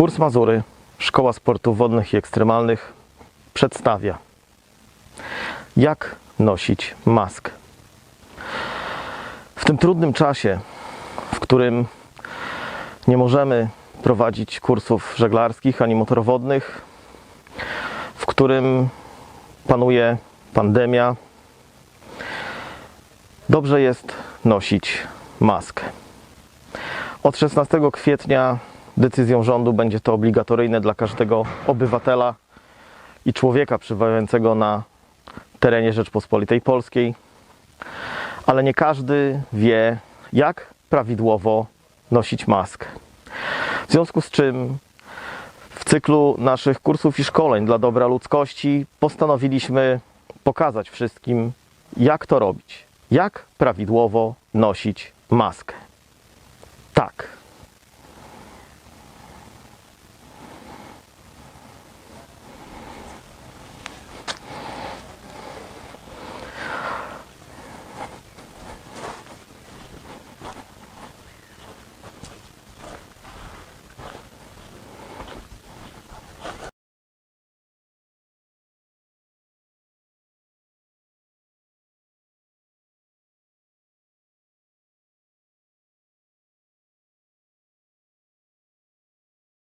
Kurs Mazury, Szkoła Sportów Wodnych i Ekstremalnych przedstawia jak nosić maskę. W tym trudnym czasie, w którym nie możemy prowadzić kursów żeglarskich ani motorowodnych, w którym panuje pandemia, dobrze jest nosić maskę. Od 16 kwietnia decyzją rządu będzie to obligatoryjne dla każdego obywatela i człowieka przebywającego na terenie Rzeczpospolitej Polskiej, ale nie każdy wie, jak prawidłowo nosić maskę. W związku z czym w cyklu naszych kursów i szkoleń dla dobra ludzkości postanowiliśmy pokazać wszystkim, jak to robić, jak prawidłowo nosić maskę.